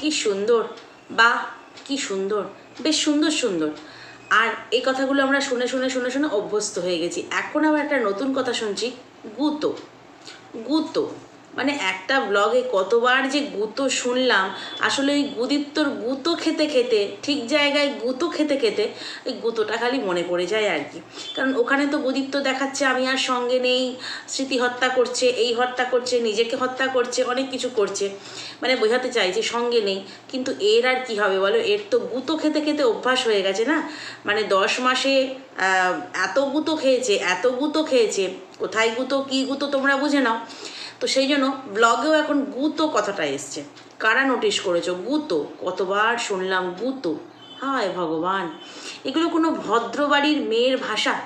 কি সুন্দর বা কি সুন্দর, বেশ সুন্দর সুন্দর। আর এই কথাগুলো আমরা শুনে শুনে শুনে শুনে অভ্যস্ত হয়ে গেছি। এখন আবার একটা নতুন কথা শুনছি, গুতো। গুতো। মানে একটা ব্লগে কতবার যে গুতো শুনলাম, আসলে ওই গুদীপ্তর গুতো খেতে খেতে, ঠিক জায়গায় গুতো খেতে খেতে ওই গুতোটা খালি মনে পড়ে যায় আর কি। কারণ ওখানে তো গুদীপ্ত দেখাচ্ছে, আমি আর সঙ্গে নেই, স্মৃতি হত্যা করছে, এই হত্যা করছে, নিজেকে হত্যা করছে, অনেক কিছু করছে। মানে বোঝাতে চাইছে সঙ্গে নেই, কিন্তু এর আর কি হবে বলো? এর তো গুতো খেতে খেতে অভ্যাস হয়ে গেছে না? মানে দশ মাসে এত গুতো খেয়েছে, এত গুতো খেয়েছে, কোথায় গুতো, কী গুতো তোমরা বুঝে নাও। তো সেই জন্য ব্লগেও এখন গুতো কথাটা এসছে। কারা নোটিশ করেছ? গুতো। কতবার শুনলাম গুতো। হায় ভগবান। এগুলো কোনো ভদ্র বাড়ির মেয়ের ভাষা?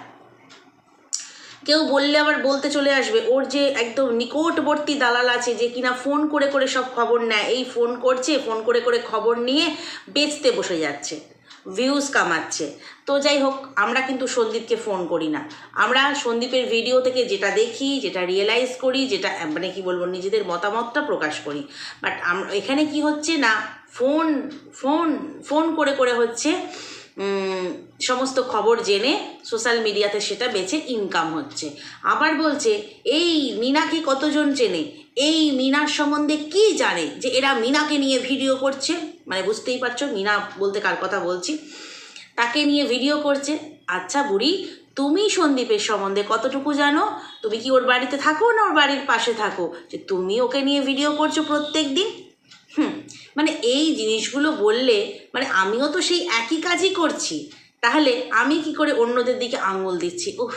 কেউ বললে আবার বলতে চলে আসবে, ওর যে একদম নিকটবর্তী দালাল আছে যে কিনা ফোন করে করে সব খবর নেয়, এই ফোন করছে, ফোন করে করে খবর নিয়ে বেচতে বসে যাচ্ছে। ভিউজ কামাচ্ছে। তো যাই হোক, আমরা কিন্তু সন্দীপকে ফোন করি না। আমরা সন্দীপের ভিডিও থেকে যেটা দেখি, যেটা রিয়েলাইজ করি, যেটা মানে কি বলব, নিজেদের মতামতটা প্রকাশ করি। বাট এখানে কি হচ্ছে না ফোন ফোন ফোন করে করে হচ্ছে সমস্ত খবর জেনে সোশ্যাল মিডিয়াতে সেটা বেছে ইনকাম হচ্ছে। আবার বলছে, এই, মিনাকে কতজন চেনে? এই মিনার সম্বন্ধে কি জানে যে এরা মিনাকে নিয়ে ভিডিও করছে? মানে বুঝতেই পারছ, মিনা বলতে কার কথা বলছি? তাকে নিয়ে ভিডিও করছে। আচ্ছা বুড়ি, তুমি সন্দীপের সম্বন্ধে কতটুকু জানো? তুমি কি ওর বাড়িতে থাকো না ওর বাড়ির পাশে থাকো? যে তুমি ওকে নিয়ে ভিডিও করছ প্রত্যেক দিন হুম মানে এই জিনিসগুলো বললে মানে আমিও তো সেই একই কাজই করছি। তাহলে আমি কি করে অন্যদের দিকে আঙুল দিচ্ছি? উফ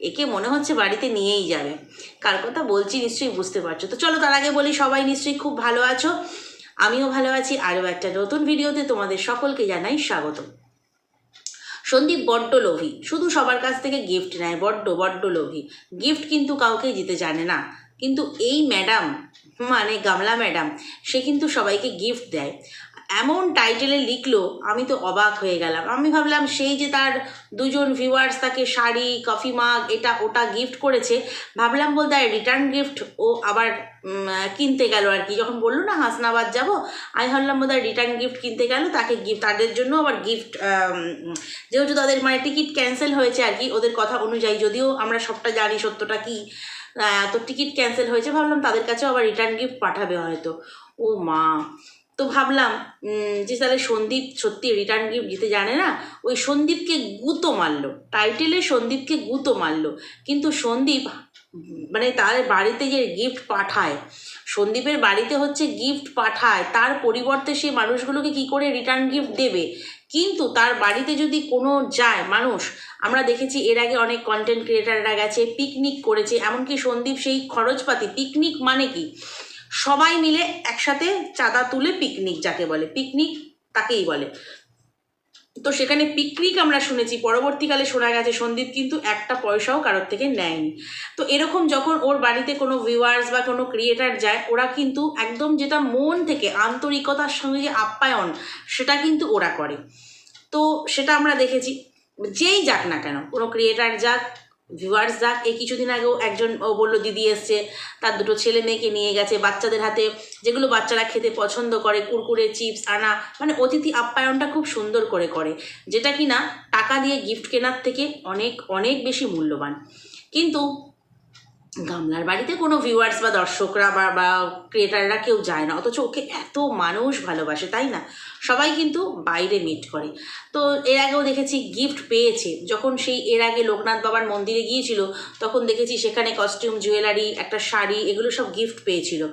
একে মনে হচ্ছে বাড়িতে নিয়েই যাবে। কার কথা বলছি নিশ্চয়ই বুঝতে পারছ। তো চলো তার আগে বলি, সবাই নিশ্চয়ই খুব ভালো আছো। আমিও ভালো আছি। আরও একটা নতুন ভিডিওতে তোমাদের সকলকে জানাই স্বাগত সন্দীপ বড্ড লোভী। শুধু সবার কাছ থেকে গিফট নেয়, বড্ড বড্ড লোভী। গিফট কিন্তু কাউকে দিতে জানে না। কিন্তু এই ম্যাডাম মানে গামলা ম্যাডাম সে কিন্তু সবাইকে গিফট দেয়। এমন টাইটেলে লিখলো, আমি তো অবাক হয়ে গেলাম। আমি ভাবলাম, সেই যে তার দুজন ভিউয়ার্স তাকে শাড়ি কফি মাগ এটা ওটা গিফট করেছে, ভাবলাম বলতে রিটার্ন গিফট ও আবার কিনতে গেল আর কি। যখন বলল না, হাসনাবাদ যাব, আমি ভাবলাম বোধহয় রিটার্ন গিফট কিনতে গেল, তাকে গিফট তাদের জন্য আবার গিফট যেহেতু তাদের মানে টিকিট ক্যান্সেল হয়েছে আর কি, ওদের কথা অনুযায়ী যদিও আমরা সবটা জানি সত্যটা কি তো টিকিট ক্যান্সেল হয়েছে, ভাবলাম তাদের কাছেও আবার রিটার্ন গিফট পাঠাবে হয়তো। ও মা তো ভাবলাম যে তাহলে সন্দীপ সত্যি রিটার্ন গিফট দিতে জানে না, ওই সন্দীপকে গুতো মারলো। টাইটেলে সন্দীপকে গুতো মারলো। কিন্তু সন্দীপ মানে তার বাড়িতে যে গিফট পাঠায়, সন্দীপের বাড়িতে হচ্ছে গিফট পাঠায়, তার পরিবর্তে সে মানুষগুলোকে কি করে রিটার্ন গিফট দেবে? কিন্তু তার বাড়িতে যদি কোনো যায় মানুষ, আমরা দেখেছি এর আগে অনেক কন্টেন্ট ক্রিয়েটাররা গেছে পিকনিক করেছে, এমনকি সন্দীপ সেই খরচপাতি পিকনিক মানে কি? সবাই মিলে একসাথে চাঁদা তুলে পিকনিক যাকে বলে পিকনিক তাকেই বলে। তো সেখানে পিকনিক আমরা শুনেছি, পরবর্তীকালে শোনা গেছে সন্দীপ কিন্তু একটা পয়সাও কারোর থেকে নেয়নি। তো এরকম যখন ওর বাড়িতে কোনো ভিউয়ার্স বা কোনো ক্রিয়েটার যায়, ওরা কিন্তু একদম যেটা মন থেকে, আন্তরিকতার সঙ্গে যে আপ্যায়ন, সেটা কিন্তু ওরা করে। তো সেটা আমরা দেখেছি। যেই যাক না কেন, কোনো ক্রিয়েটার যাক ভিউয়ার্স যাক, এই কিছুদিন আগেও একজন, ও বলল, দিদি এসছে। তার দুটো ছেলে মেয়েকে নিয়ে গেছে। বাচ্চাদের হাতে যেগুলো বাচ্চারা খেতে পছন্দ করে, কুরকুরে, চিপস, আনা মানে অতিথি আপ্যায়নটা খুব সুন্দর করে করে, যেটা কি না টাকা দিয়ে গিফট কেনার থেকে অনেক অনেক বেশি মূল্যবান। কিন্তু গামলার বাড়িতে কোনো ভিউয়ার্স বা দর্শকরা বা বা ক্রিয়েটাররা কেউ যায় না, অথচ ওকে এত মানুষ ভালোবাসে, তাই না? সবাই কিন্তু বাইরে মিট করে। তো এর আগেও দেখেছি গিফট পেয়েছে। যখন সেই এর আগে লোকনাথ বাবার মন্দিরে গিয়েছিল, তখন দেখেছি সেখানে কস্টিউম জুয়েলারি একটা শাড়ি, এগুলো সব গিফট পেয়েছিল।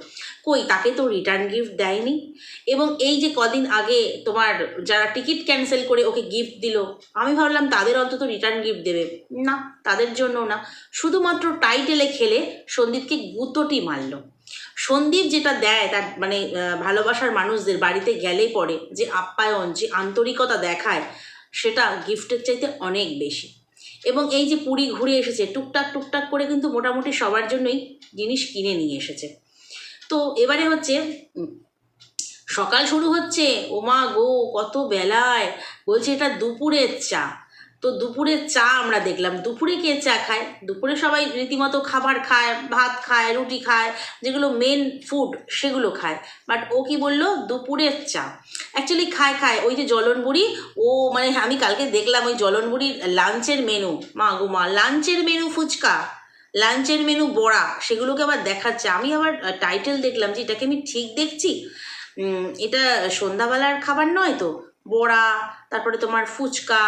কই, তাকে তো রিটার্ন গিফট দেয়নি? এবং এই যে কদিন আগে তোমার যারা টিকিট ক্যান্সেল করে ওকে গিফট দিল, আমি ভাবলাম তাদের অন্তত রিটার্ন গিফট দেবে। না, তাদের জন্য না। শুধুমাত্র টাইটেলে খেলে সন্দীপকে গুতোটি মারলো। সন্দীপ যেটা দেয় তার মানে ভালোবাসার মানুষদের বাড়িতে গেলে পরে যে আপ্যায়ন, যে আন্তরিকতা দেখায়, সেটা গিফটের চাইতে অনেক বেশি। এবং এই যে পুরী ঘুরে এসেছে, টুকটাক টুকটাক করে কিন্তু মোটামুটি সবার জন্যই জিনিস কিনে নিয়ে এসেছে। তো এবারে হচ্ছে সকাল শুরু হচ্ছে, ওমা গো কত বেলায়, বলছে এটা দুপুরের চা। তো দুপুরের চা আমরা দেখলাম। দুপুরে কে চা খায়? দুপুরে সবাই রীতিমতো খাবার খায়, ভাত খায়, রুটি খায়, যেগুলো মেন ফুড সেগুলো খায়। বাট ও কি বলল? দুপুরের চা। অ্যাকচুয়ালি খায় খায়। ওই যে জলনবুড়ি ও মানে আমি কালকে দেখলাম ওই জলনবুড়ির লাঞ্চের মেনু মা গো মা, লাঞ্চের মেনু ফুচকা, লাঞ্চের মেনু বড়া, সেগুলোকে আবার দেখাচ্ছে। আমি আবার টাইটেল দেখলাম যে এটাকে আমি ঠিক দেখছি। এটা সন্ধ্যাবেলার খাবার নয় তো? বড়া তারপরে তোমার ফুচকা,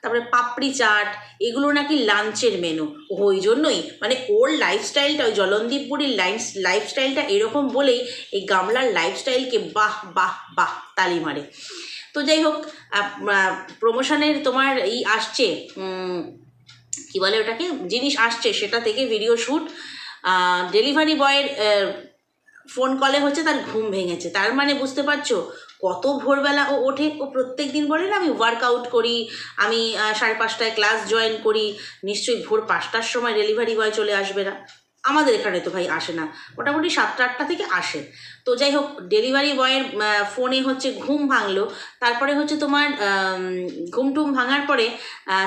তারপরে পাপড়ি চাট, এগুলো নাকি লাঞ্চের মেনু ওই জন্যই মানে ওর লাইফস্টাইলটা ওই জলনদীপ বুড়ির লাইফ লাইফস্টাইলটা এরকম বলেই এই গামলার লাইফস্টাইলকে বাহ বাহ বাহ তালি মারে। তো যাই হোক প্রমোশনের তোমার এই আসছে কি বলে ওটাকে? জিনিস আসছে, সেটা থেকে ভিডিও শ্যুট ডেলিভারি বয়ের ফোন কলে হচ্ছে, তার ঘুম ভেঙেছে। তার মানে বুঝতে পারছ? কত ভোরবেলা ও ওঠে ও প্রত্যেক দিন বলে না, আমি ওয়ার্কআউট করি, আমি সাড়ে পাঁচটায় ক্লাস জয়েন করি, নিশ্চয়ই ভোর পাঁচটার সময় ডেলিভারি বয় চলে আসবে না। আমাদের এখানে তো ভাই আসে না, মোটামুটি সাতটা আটটা থেকে আসে। তো যাই হোক ডেলিভারি বয়ের ফোনে হচ্ছে ঘুম ভাঙলো, তারপরে হচ্ছে তোমার ঘুম টুম ভাঙার পরে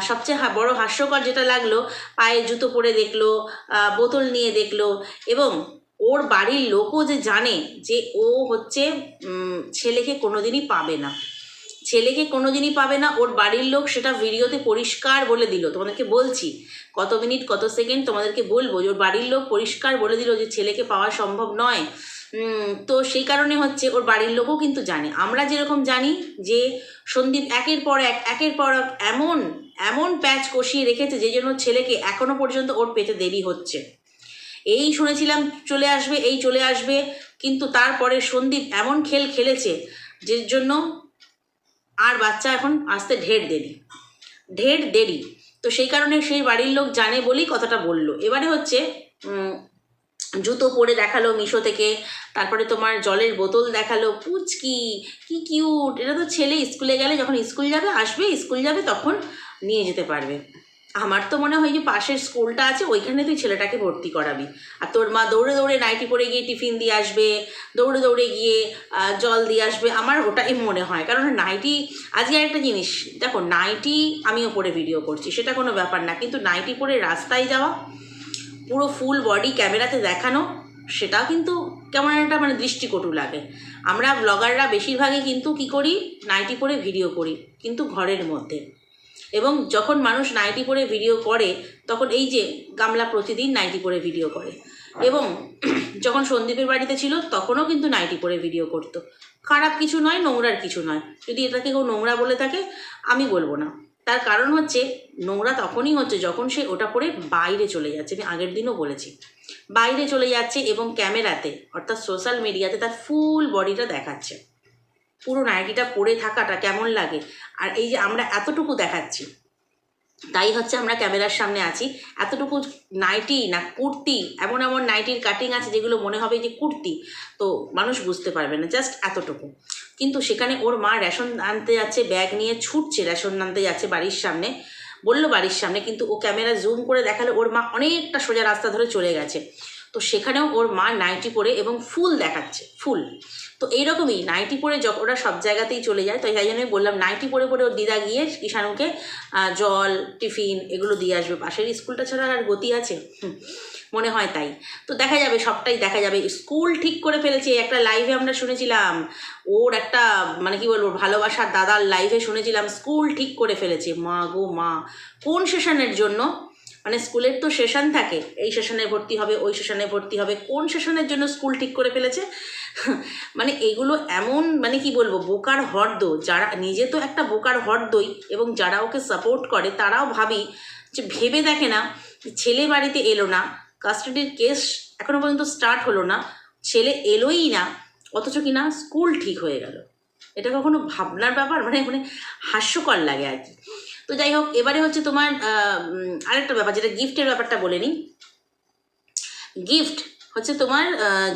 সবচেয়ে বড় হাস্যকর যেটা লাগল, পায়ে জুতো পরে দেখল বোতল নিয়ে দেখল, এবং ওর বাড়ির লোকও যে জানে যে ও হচ্ছে ছেলেকে কোনো দিনই পাবে না। ছেলেকে কোনো দিনই পাবে না, ওর বাড়ির লোক সেটা ভিডিওতে পরিষ্কার বলে দিল। তোমাদেরকে বলছি, কত মিনিট, কত সেকেন্ড তোমাদেরকে বলব যে ওর বাড়ির লোক পরিষ্কার বলে দিল যে ছেলেকে পাওয়া সম্ভব নয়। তো সেই কারণে হচ্ছে ওর বাড়ির লোকও কিন্তু জানে। আমরা যেরকম জানি যে সন্দীপ একের পর এক, একের পর এক এমন এমন প্যাচ কষিয়ে রেখেছে যে জন্য ছেলেকে এখনও পর্যন্ত ওর পেতে দেরি হচ্ছে। এই শুনেছিলাম চলে আসবে, এই চলে আসবে। কিন্তু তারপরে সন্দীপ এমন খেল খেলেছে যে জন্য আর বাচ্চা এখন আসতে ঢের দেরি। ঢের দেরি। তো সেই কারণে সেই বাড়ির লোক জানে বলেই কথাটা বলল। এবারে হচ্ছে জুতো পরে দেখাল মিশো থেকে, তারপরে তোমার জলের বোতল দেখাল, পুচকি, কি কিউট এটা তো ছেলে স্কুলে গেলে যখন স্কুল যাবে, আসবে, স্কুল যাবে, তখন নিয়ে যেতে পারবে। আমার তো মনে হয় যে পাশের স্কুলটা আছে, ওইখানে তুই ছেলেটাকে ভর্তি করাবি। আর তোর মা দৌড়ে দৌড়ে নাইটি পরে গিয়ে টিফিন দিয়ে আসবে, দৌড়ে দৌড়ে গিয়ে জল দিয়ে আসবে, আমার ওটাই মনে হয়। কারণ নাইটি, আজকে একটা জিনিস, দেখো নাইটি আমিও পরে ভিডিও করছি, সেটা কোনো ব্যাপার না। কিন্তু নাইটি পরে রাস্তায় যাওয়া, পুরো ফুল বডি ক্যামেরাতে দেখানো, সেটাও কিন্তু কেমন একটা মানে দৃষ্টিকটু লাগে। আমরা ব্লগাররা বেশিরভাগই কিন্তু কি করি, নাইটি পরে ভিডিও করি, কিন্তু ঘরের মধ্যে। এবং যখন মানুষ নাইটি পরে ভিডিও করে, তখন এই যে গামলা প্রতিদিন নাইটি পরে ভিডিও করে। এবং যখন সন্দীপের বাড়িতে ছিল, তখনও কিন্তু নাইটি পরে ভিডিও করতো। খারাপ কিছু নয়, নোংরার কিছু নয়। যদি এটাকে কেউ নোংরা বলে থাকে, আমি বলব না। তার কারণ হচ্ছে, নোংরা তখনই হচ্ছে যখন সে ওটা পরে বাইরে চলে যাচ্ছে। আমি আগের দিনও বলেছি। বাইরে চলে যাচ্ছে এবং ক্যামেরাতে, অর্থাৎ সোশ্যাল মিডিয়াতে তার ফুল বডিটা দেখাচ্ছে। পুরো নাইটিটা পরে থাকাটা কেমন লাগে? আর এই যে আমরা এতটুকু দেখাচ্ছি, তাই হচ্ছে আমরা ক্যামেরার সামনে আছি। এতটুকু নাইটি না কুর্তি, এমন এমন নাইটির কাটিং আছে যেগুলো মনে হবে যে কুর্তি, তো মানুষ বুঝতে পারবে না জাস্ট এতটুকু। কিন্তু সেখানে ওর মা রেশন আনতে যাচ্ছে, ব্যাগ নিয়ে ছুটছে, রেশন আনতে যাচ্ছে বাড়ির সামনে। বলল বাড়ির সামনে, কিন্তু ও ক্যামেরা জুম করে দেখালে, ওর মা অনেকটা সোজা রাস্তা ধরে চলে গেছে। তো সেখানেও ওর মা নাইটি পরে এবং ফুল দেখাচ্ছে, ফুল। তো এইরকমই নাইটি পরে যখন ওরা সব জায়গাতেই চলে যায়, তো তাই জন্য আমি বললাম নাইটি পরে পরে ওর দিদা গিয়ে কিষাণুকে জল, টিফিন এগুলো দিয়ে আসবে। পাশের স্কুলটা ছাড়া আর গতি আছে? মনে হয় তাই। তো দেখা যাবে, সবটাই দেখা যাবে। স্কুল ঠিক করে ফেলেছে একটা লাইভে আমরা শুনেছিলাম। ওর একটা মানে কি বলব, ভালোবাসার দাদার লাইভে শুনেছিলাম, স্কুল ঠিক করে ফেলেছে। মা গো মা, কোন সেশনের জন্য? মানে স্কুলের তো সেশন থাকে, এই সেশনে ভর্তি হবে, ওই সেশনে ভর্তি হবে, কোন সেশনের জন্য স্কুল ঠিক করে ফেলেছে? মানে এগুলো এমন মানে কি বলব, বোকার হর্দ। যারা, নিজে তো একটা বোকার হর্দই এবং যারা ওকে সাপোর্ট করে, তারাও ভাবি যে, ভেবে দেখে না, ছেলে বাড়িতে এলো না কাস্টাডির কেস এখনও পর্যন্ত স্টার্ট হলো না, ছেলে এলোই না, অথচ কি না, স্কুল ঠিক হয়ে গেল। এটা কখনো ভাবনার ব্যাপার? মানে মানে হাস্যকর লাগে আর কি। তো যাই হোক, এবারে হচ্ছে তোমার আরেকটা ব্যাপার, যেটা গিফটের ব্যাপারটা বলে নিই। গিফট হচ্ছে তোমার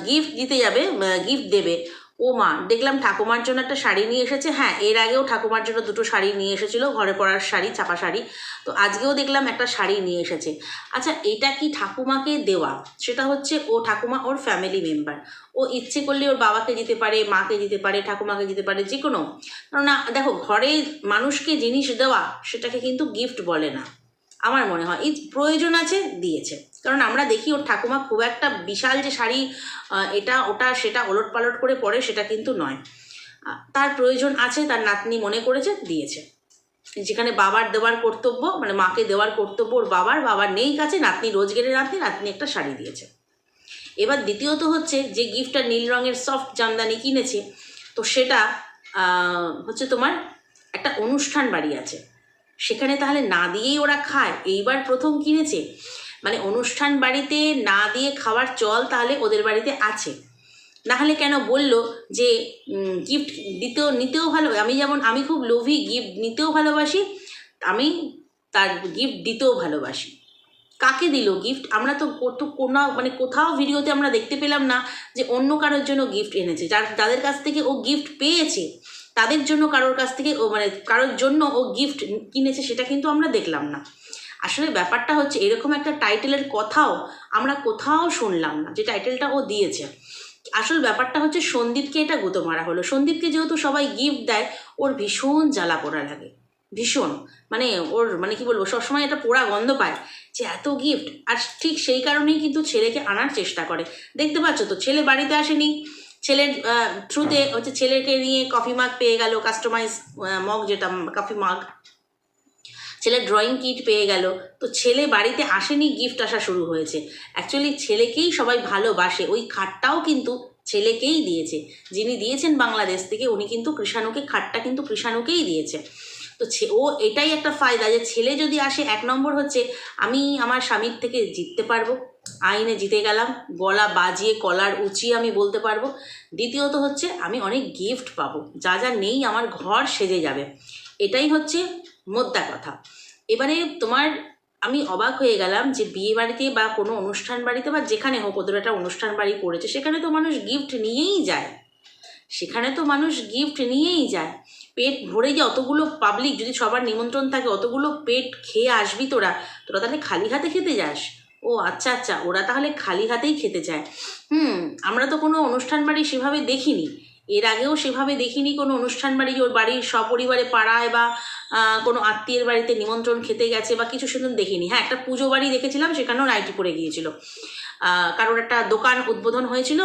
গিফট দিতে যাবে গিফট দেবে। ও মা, দেখলাম ঠাকুমার জন্য একটা শাড়ি নিয়ে এসেছে। হ্যাঁ এর আগেও ঠাকুমার জন্য দুটো শাড়ি নিয়ে এসেছিল, ঘরে পরার শাড়ি ছাপা শাড়ি। তো আজকেও দেখলাম একটা শাড়ি নিয়ে এসেছে। আচ্ছা এটা কি ঠাকুমাকে দেওয়া? সেটা হচ্ছে ও ঠাকুমা ওর ফ্যামিলি মেম্বার ও ইচ্ছে করলে ওর বাবাকে দিতে পারে, মাকে দিতে পারে, ঠাকুমাকে দিতে পারে, যে কোনো। কেননা, দেখো, ঘরে মানুষকে জিনিস দেওয়া, সেটাকে কিন্তু গিফট বলে না। আমার মনে হয় এই প্রয়োজন আছে দিয়েছে। কারণ আমরা দেখি ওর ঠাকুমা খুব একটা বিশাল যে শাড়ি এটা, ওটা, সেটা ওলট পালট করে পরে সেটা কিন্তু নয়। তার প্রয়োজন আছে, তার নাতনি মনে করেছে, দিয়েছে। যেখানে বাবার দেওয়ার কর্তব্য মানে মাকে দেওয়ার কর্তব্য ওর বাবার বাবার নেই কাছে, নাতনি রোজগেরে নাতনি নাতনি একটা শাড়ি দিয়েছে। এবার দ্বিতীয়ত হচ্ছে, যে গিফটটা নীল রঙের সফট জামদানি কিনেছে, তো সেটা হচ্ছে তোমার একটা অনুষ্ঠান বাড়ি আছে। সেখানে তাহলে না দিয়েই ওরা খায়। এইবার প্রথম কিনেছে। মানে অনুষ্ঠান বাড়িতে না দিয়ে খাওয়ার চল তাহলে ওদের বাড়িতে আছে। নাহলে কেন বলল যে গিফট দিতেও, নিতেও ভালো, আমি যেমন, আমি খুব লোভী গিফট নিতেও ভালোবাসি, আমি তার গিফট দিতেও ভালোবাসি। কাকে দিল গিফট আমরা তো কত কোনো মানে কোথাও ভিডিওতে আমরা দেখতে পেলাম না যে অন্য কারোর জন্য গিফট এনেছে। যার, যাদের কাছ থেকে ও গিফট পেয়েছে তাদের জন্য কারোর কাছ থেকে ও মানে কারোর জন্য ও গিফট কিনেছে সেটা কিন্তু আমরা দেখলাম না। আসলে ব্যাপারটা হচ্ছে এরকম একটা টাইটেলের কথাও আমরা কোথাও শুনলাম না, যে টাইটেলটা ও দিয়েছে। আসল ব্যাপারটা হচ্ছে সন্দীপকে এটা গুঁতো মারা হলো। সন্দীপকে যেহেতু সবাই গিফট দেয়, ওর ভীষণ জ্বালা পোড়া লাগে। ভীষণ। মানে ওর মানে কি বলব, সবসময় একটা পোড়া গন্ধ পায় যে এত গিফট আর ঠিক সেই কারণেই কিন্তু ছেলেকে আনার চেষ্টা করে। দেখতে পাচ্ছ তো, ছেলে বাড়িতে আসেনি। ছেলের থ্রুতে হচ্ছে ছেলেকে নিয়ে কফি মাগ পেয়ে গেল কাস্টমাইজ মগ যেটা কফি মাগ ছেলের ড্রয়িং কিট পেয়ে গেল। তো ছেলে বাড়িতে আসেনি গিফট আসা শুরু হয়েছে। অ্যাকচুয়ালি ছেলেকেই সবাই ভালোবাসে, ওই খাটটাও কিন্তু ছেলেকেই দিয়েছে। যিনি দিয়েছেন বাংলাদেশ থেকে, উনি কিন্তু কৃষাণুকে, খাটটা কিন্তু কৃষাণুকেই দিয়েছে। তো ও এটাই একটা ফায়দা যে ছেলে যদি আসে, এক নম্বর হচ্ছে আমি আমার স্বামীর থেকে জিততে পারব। আইনে জিতে গেলাম, গলা বাজিয়ে কলার উঁচিয়ে আমি বলতে পারব। দ্বিতীয়ত হচ্ছে, আমি অনেক গিফট পাবো। যা যা নেই আমার ঘর সেজে যাবে। এটাই হচ্ছে মোদ্দা কথা। এবারে তোমার, আমি অবাক হয়ে গেলাম যে বিয়ে বাড়িতে বা কোনো অনুষ্ঠান বাড়িতে বা যেখানে হোক, ওদের একটা অনুষ্ঠান বাড়ি করেছে, সেখানে তো মানুষ গিফট নিয়েই যায়। সেখানে তো মানুষ গিফট নিয়েই যায়। পেট ভরে যে অতগুলো পাবলিক যদি সবার নিমন্ত্রণ থাকে, অতগুলো পেট খেয়ে আসবি তোরা তোরা তাহলে খালি হাতে খেতে যাস। ও আচ্ছা আচ্ছা ওরা তাহলে খালি হাতেই খেতে চায়। হুম, আমরা তো কোনো অনুষ্ঠান বাড়ি সেভাবে দেখিনি। এর আগেও সেভাবে দেখিনি কোনো অনুষ্ঠান বাড়ি ওর বাড়ির সপরিবারে পাড়ায় বা কোনো আত্মীয়ের বাড়িতে নিমন্ত্রণ খেতে গেছে বা কিছু সেদিন দেখিনি। হ্যাঁ একটা পুজো বাড়ি দেখেছিলাম, সেখানেও নাইটি পরে গিয়েছিল। কারোর একটা দোকান উদ্বোধন হয়েছিল,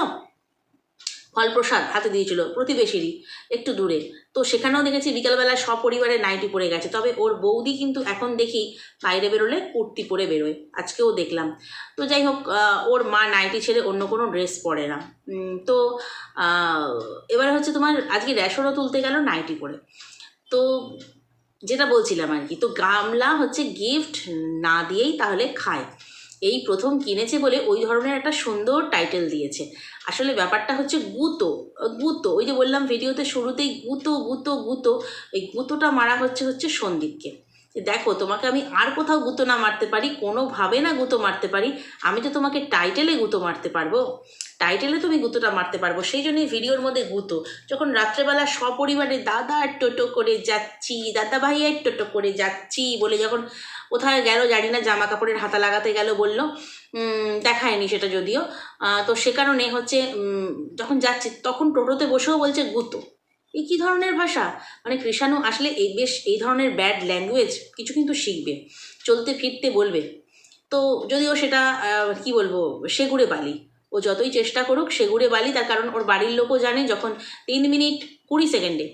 ফলপ্রসাদ হাতে দিয়েছিল প্রতিবেশীরই, একটু দূরে। তো সেখানেও দেখেছি বিকালবেলা সপরিবারে নাইটি পরে গেছে। তবে ওর বৌদি কিন্তু এখন দেখি বাইরে বেরোলে কুর্তি পরে বেরোয়। আজকেও দেখলাম। তো যাই হোক ওর মা নাইটি ছেড়ে অন্য কোনো ড্রেস পরে না। তো এবারে হচ্ছে তোমার আজকে রেশনও তুলতে গেল নাইটি পরে। তো যেটা বলছিলাম আর কি, তো গামলা হচ্ছে গিফট না দিয়েই তাহলে খায়। এই প্রথম কিনেছে বলে ওই ধরনের একটা সুন্দর টাইটেল দিয়েছে। আসলে ব্যাপারটা হচ্ছে গুতো গুতো। ওই যে বললাম ভিডিওতে শুরুতেই গুতো গুতো গুতো। এই গুতোটা মারা হচ্ছে হচ্ছে সন্দীপকে। দেখো, তোমাকে আমি আর কোথাও গুতো না মারতে পারি, কোনোভাবে না গুতো মারতে পারি। আমি তো তোমাকে টাইটেলে গুতো মারতে পারব। টাইটেলে তুমি গুতোটা মারতে পারব, সেই জন্যই ভিডিওর মধ্যে গুতো। যখন রাত্রেবেলা সপরিবারে দাদা টোটো করে যাচ্ছি দাদা ভাইয়ের টোটো করে যাচ্ছি বলে যখন কোথায় গেল জানি না জামা কাপড়ের হাতা লাগাতে গেল বলল। দেখায়নি সেটা যদিও। তো সে কারণে হচ্ছে যখন যাচ্ছে তখন টোটোতে বসেও বলছে, গুতো। এই কী ধরনের ভাষা? মানে কৃষাণু আসলে এই বেশ, এই ধরনের ব্যাড ল্যাঙ্গুয়েজ কিছু কিন্তু শিখবে, চলতে ফিরতে বলবে। তো যদিও সেটা কি বলব, সেগুড়ে বালি। ও যতই চেষ্টা করুক, সেগুড়ে বালি, তার কারণ ওর বাড়ির লোকও জানে, যখন তিন মিনিট কুড়ি সেকেন্ডে,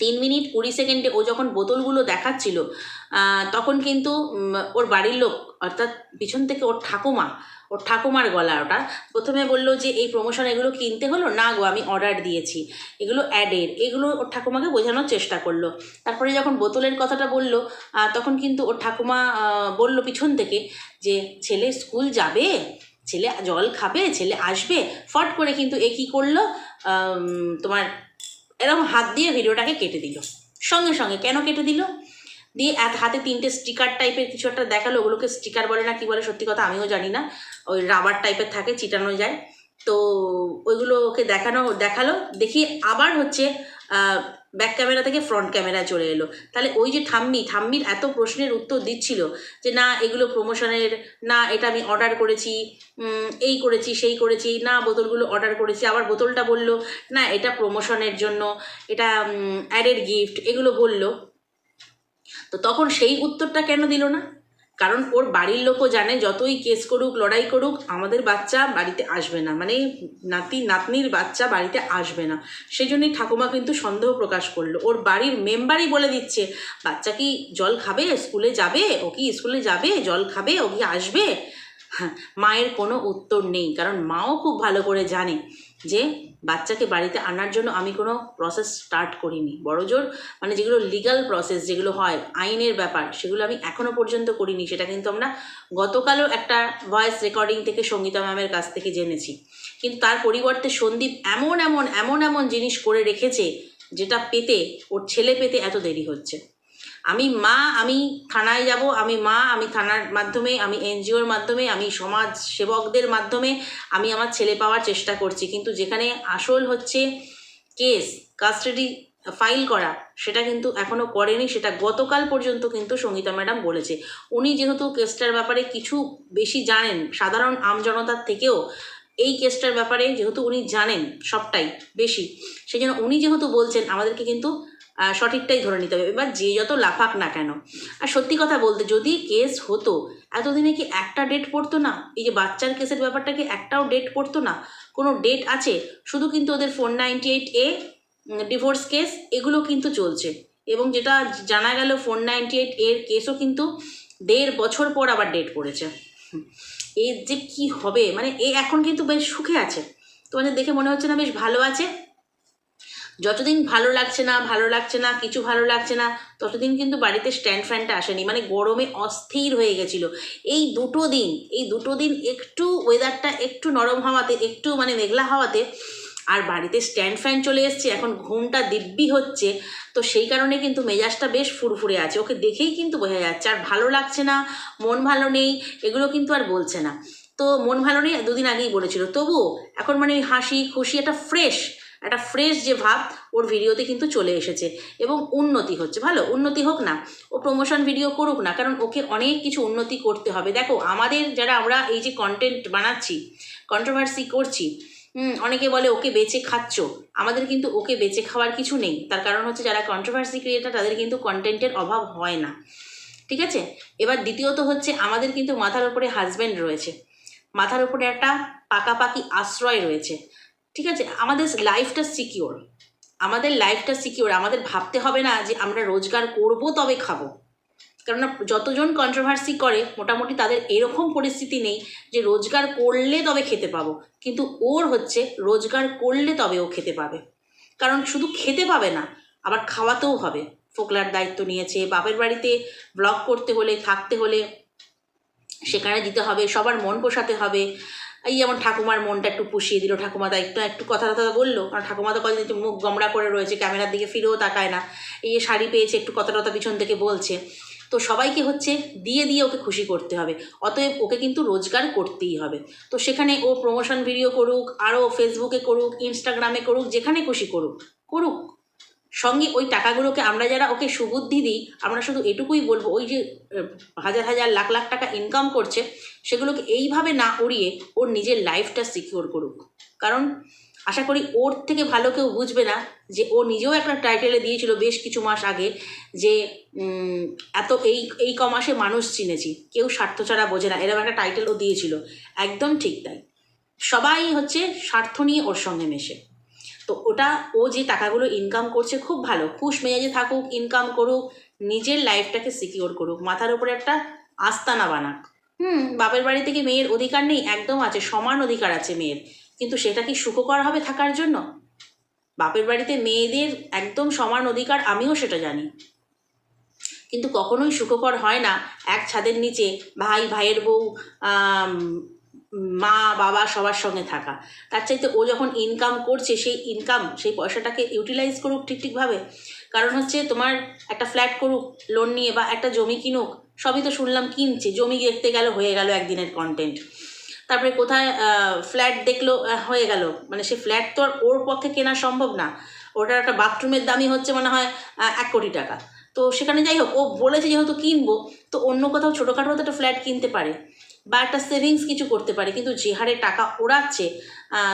তিন মিনিট কুড়ি সেকেন্ডে ও যখন বোতলগুলো দেখাচ্ছিল তখন কিন্তু ওর বাড়ির লোক, অর্থাৎ পিছন থেকে ওর ঠাকুমা, ওর ঠাকুমার গলা ওটা, প্রথমে বলল যে, এই প্রমোশন এগুলো কিনতে হলো? না গো, আমি অর্ডার দিয়েছি। এগুলো অ্যাডের এগুলো ওর ঠাকুমাকে বোঝানোর চেষ্টা করল। তারপরে যখন বোতলের কথাটা বলল তখন কিন্তু ওর ঠাকুমা বলল পিছন থেকে যে, ছেলে স্কুল যাবে? ছেলে জল খাবে? ছেলে আসবে? ফট করে কিন্তু এ কী করল? তোমার এরকম হাত দিয়ে ভিডিওটাকে কেটে দিল। সঙ্গে সঙ্গে কেন কেটে দিল? দিয়ে এক হাতে তিনটে স্টিকার টাইপের কিছু একটা দেখাল, ওগুলোকে স্টিকার বলে না, কি বলে সত্যি কথা আমিও জানি না। ওই রাবার টাইপের থাকে, চিটানো যায়। তো ওইগুলো ওকে দেখানো, দেখাল, দেখি আবার হচ্ছে ব্যাক ক্যামেরা থেকে ফ্রন্ট ক্যামেরায় চলে এলো। তাহলে ওই যে ঠাম্মি, ঠাম্মির এত প্রশ্নের উত্তর দিচ্ছিল যে, না, এগুলো প্রমোশনের না, এটা আমি অর্ডার করেছি এই করেছি, সেই করেছি, না, বোতলগুলো অর্ডার করেছি। আবার বোতলটা বলল, না, এটা প্রমোশনের জন্য, এটা অ্যাডেড গিফট এগুলো বলল। তো তখন সেই উত্তরটা কেন দিল না? কারণ ওর বাড়ির লোকও জানে, যতই কেস করুক, লড়াই করুক, আমাদের বাচ্চা বাড়িতে আসবে না। মানে নাতি, নাতনির বাচ্চা বাড়িতে আসবে না। সেই জন্যই ঠাকুমা কিন্তু সন্দেহ প্রকাশ করল। ওর বাড়ির মেম্বারই বলে দিচ্ছে, বাচ্চা কি জল খাবে? স্কুলে যাবে? ও কি স্কুলে যাবে? জল খাবে? ও কি আসবে? হ্যাঁ মায়ের কোনো উত্তর নেই। কারণ মাও খুব ভালো করে জানে। যে বাচ্চাকে বাড়িতে আনার জন্য আমি কোনো প্রসেস স্টার্ট করিনি। বড়জোর মানে যেগুলো লিগাল প্রসেস যেগুলো হয়, আইনের ব্যাপার, সেগুলো আমি এখনও পর্যন্ত করিনি। সেটা কিন্তু আমরা গতকালও একটা ভয়েস রেকর্ডিং থেকে সঙ্গীতা ম্যামের কাছ থেকে জেনেছি। কিন্তু তার পরিবর্তে সন্দীপ এমন এমন এমন এমন জিনিস করে রেখেছে, যেটা পেতে, ওর ছেলে পেতে এত দেরি হচ্ছে। আমি মা, আমি থানায় যাব, আমি মা, আমি থানার মাধ্যমে, আমি এনজিওর মাধ্যমে, আমি সমাজ সেবকদের মাধ্যমে আমি আমার ছেলে পাওয়ার চেষ্টা করছি। কিন্তু যেখানে আসল হচ্ছে কেস, কাস্টাডি ফাইল করা, সেটা কিন্তু এখনও করেনি, সেটা গতকাল পর্যন্ত কিন্তু সঙ্গীতা ম্যাডাম বলেছে। উনি যেহেতু কেসটার ব্যাপারে কিছু বেশি জানেন, সাধারণ আমজনতার থেকেও এই কেসটার ব্যাপারে যেহেতু উনি জানেন সবটাই বেশি সেই জন্য উনি যেহেতু বলছেন, আমাদেরকে কিন্তু সঠিকটাই ধরে নিতে হবে। এবার যে যত লাফাক না কেন, আর সত্যি কথা বলতে যদি কেস হতো, এতদিনে কি একটা ডেট পড়তো না? এই যে বাচ্চার কেসের ব্যাপারটা কি একটাও ডেট পড়তো না? কোনো ডেট আছে? শুধু কিন্তু ওদের four ninety eight A divorce case এগুলো কিন্তু চলছে। এবং যেটা জানা গেল ফোর নাইনটি এইট এর কেসও কিন্তু দেড় বছর পর আবার ডেট পড়েছে। এর যে কি হবে? মানে এ এখন কিন্তু বেশ সুখে আছে। তোমাদের দেখে মনে হচ্ছে না বেশ ভালো আছে? যতদিন ভালো লাগছে না, ভালো লাগছে না, কিছু ভালো লাগছে না, ততদিন কিন্তু বাড়িতে স্ট্যান্ড ফ্যানটা আসেনি। মানে গরমে অস্থির হয়ে গেছিল। এই দুটো দিন, এই দুটো দিন একটু ওয়েদারটা একটু নরম হওয়াতে, একটু মানে মেঘলা হওয়াতে আর বাড়িতে স্ট্যান্ড ফ্যান চলে এসছে, এখন ঘুমটা দিব্যি হচ্ছে, তো সেই কারণে কিন্তু মেজাজটা বেশ ফুরফুরে আছে। ওকে দেখেই কিন্তু বোঝা যাচ্ছে, আর ভালো লাগছে না, মন ভালো নেই, এগুলো কিন্তু আর বলছে না। তো মন ভালো নেই, দুদিন আগেই বলেছিল, তবুও এখন মানে হাসি খুশি, একটা ফ্রেশ একটা ফ্রেশ যে ভাব, ওর ভিডিওতে কিন্তু চলে এসেছে এবং উন্নতি হচ্ছে। ভালো? উন্নতি হোক না, ও প্রমোশন ভিডিও করুক না, কারণ ওকে অনেক কিছু উন্নতি করতে হবে। দেখো, আমাদের যারা আমরা এই যে কন্টেন্ট বানাচ্ছি কন্ট্রোভার্সি করছি অনেকে বলে ওকে বেচে খাচ্ছ। আমাদের কিন্তু ওকে বেচে খাওয়ার কিছু নেই। তার কারণ হচ্ছে যারা কন্ট্রোভার্সি ক্রিয়েটার তাদের কিন্তু কন্টেন্টের অভাব হয় না। ঠিক আছে? এবার দ্বিতীয়ত হচ্ছে, আমাদের কিন্তু মাথার উপরে হাজব্যান্ড রয়েছে। মাথার উপরে একটা পাকাপাকি আশ্রয় রয়েছে। ঠিক আছে? আমাদের লাইফটা সিকিওর আমাদের লাইফটা সিকিওর আমাদের ভাবতে হবে না যে আমরা রোজগার করব তবে খাব। কেননা যতজন কন্ট্রোভার্সি করে, মোটামুটি তাদের এরকম পরিস্থিতি নেই যে রোজগার করলে তবে খেতে পাবো। কিন্তু ওর হচ্ছে রোজগার করলে তবে ও খেতে পাবে। কারণ শুধু খেতে পাবে না, আবার খাওয়াতেও হবে। ফোকলার দায়িত্ব নিয়েছে, বাপের বাড়িতে ব্লগ করতে হলে, থাকতে হলে, সেখানে দিতে হবে, সবার মন পোষাতে হবে। এই যেমন ঠাকুমার মনটা একটু পুষিয়ে দিল, ঠাকুমা তা একটু একটু কথা কথা বলল কারণ ঠাকুমা তো কদিন মুখ গমড়া করে রয়েছে, ক্যামেরার দিকে ফিরেও তাকায় না। এই শাড়ি পেয়েছে, একটু কথা টথা পিছন থেকে বলছে। তো সবাইকে হচ্ছে দিয়ে দিয়ে ওকে খুশি করতে হবে, অতএব ওকে কিন্তু রোজগার করতেই হবে। তো সেখানে ও প্রমোশন ভিডিও করুক আরও ফেসবুকে করুক ইনস্টাগ্রামে করুক, যেখানে খুশি করুক করুক। সঙ্গে ওই টাকাগুলোকে আমরা যারা ওকে সুবুদ্ধি দিই, আমরা শুধু এটুকুই বলব, ওই যে হাজার হাজার লাখ লাখ টাকা ইনকাম করছে, সেগুলোকে এইভাবে না উড়িয়ে ওর নিজের লাইফটা সিকিওর করুক। কারণ আশা করি ওর থেকে ভালো কেউ বুঝবে না যে ও নিজেও একটা টাইটেলে দিয়েছিল বেশ কিছু মাস আগে যে এত এই এই ক মাসে মানুষ চিনেছি, কেউ স্বার্থ ছাড়া বোঝে না, এরকম একটা টাইটেল ও দিয়েছিল। একদম ঠিক তাই। সবাই হচ্ছে স্বার্থ নিয়ে ওর সঙ্গে মেশে। তো ওটা, ও যে টাকাগুলো ইনকাম করছে খুব ভালো। খুশ মেজাজে থাকুক ইনকাম করুক, নিজের লাইফটাকে সিকিওর করুক, মাথার উপরে একটা আস্তানা বানাক। হুম, বাপের বাড়ি থেকে মেয়ের অধিকার নেই, একদম আছে, সমান অধিকার আছে মেয়ের। কিন্তু সেটা কি সুখকর হবে থাকার জন্য? বাপের বাড়িতে মেয়েদের একদম সমান অধিকার, আমিও সেটা জানি। কিন্তু কখনোই সুখকর হয় না, এক ছাদের নিচে, ভাই, ভাইয়ের বউ মা, বাবা সবার সঙ্গে থাকা। তার চাইতে ও যখন ইনকাম করছে, সেই ইনকাম সেই পয়সাটাকে ইউটিলাইজ করুক ঠিক ঠিকভাবে কারণ হচ্ছে তোমার একটা ফ্ল্যাট করুক লোন নিয়ে বা একটা জমি কিনুক, সবই তো শুনলাম কিনছে, জমি দেখতে গেল, হয়ে গেল একদিনের কন্টেন্ট তারপরে কোথায় ফ্ল্যাট দেখল হয়ে গেল। মানে সে ফ্ল্যাট তো আর ওর পক্ষে কেনা সম্ভব না। ওটার একটা বাথরুমের দামই হচ্ছে মনে হয় এক কোটি টাকা। তো সেখানে যাই হোক, ও বলেছে যেহেতু কিনবো, তো অন্য কোথাও ছোটোখাটো একটা ফ্ল্যাট কিনতে পারে। বা একটা সেভিংস কিছু করতে পারে, কিন্তু যে হারে টাকা ওড়াচ্ছে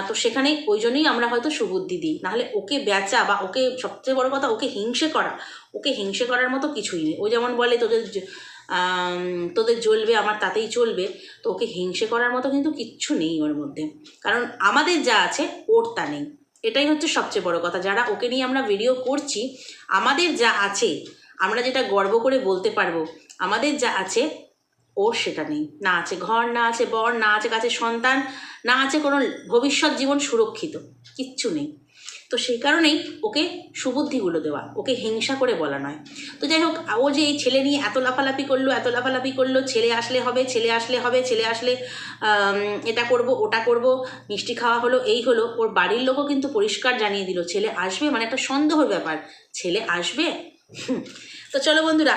তো সেখানে ওই জন্যই আমরা হয়তো সুবুদ্ধি দিই। নাহলে ওকে বেচা বা ওকে সবচেয়ে বড় কথা ওকে হিংসে করা, ওকে হিংসে করার মতো কিছুই নেই। ও যেমন বলে, তোদের তোদের জ্বলবে, আমার তাতেই চলবে। তো ওকে হিংসে করার মতো কিন্তু কিচ্ছু নেই ওর মধ্যে। কারণ আমাদের যা আছে, ওর তা নেই। এটাই হচ্ছে সবচেয়ে বড় কথা। যারা ওকে নিয়ে আমরা ভিডিও করছি, আমাদের যা আছে, আমরা যেটা গর্ব করে বলতে পারব, আমাদের যা আছে ওর সেটা নেই। না আছে ঘর, না আছে বর, না আছে কাছে সন্তান, না আছে কোনো ভবিষ্যৎ জীবন সুরক্ষিত, কিচ্ছু নেই। তো সেই কারণেই ওকে সুবুদ্ধিগুলো দেওয়া, ওকে হিংসা করে বলা নয়। তো যাই হোক, ও যে এই ছেলে নিয়ে এত লাফালাফি করল, এত লাফালাফি করল, ছেলে আসলে হবে, ছেলে আসলে হবে, ছেলে আসলে এটা করব, ওটা করব, মিষ্টি খাওয়া হলো, এই হলো, ওর বাড়ির লোকও কিন্তু পরিষ্কার জানিয়ে দিল, ছেলে আসবে মানে একটা সন্দেহর ব্যাপার, ছেলে আসবে? তো চলো বন্ধুরা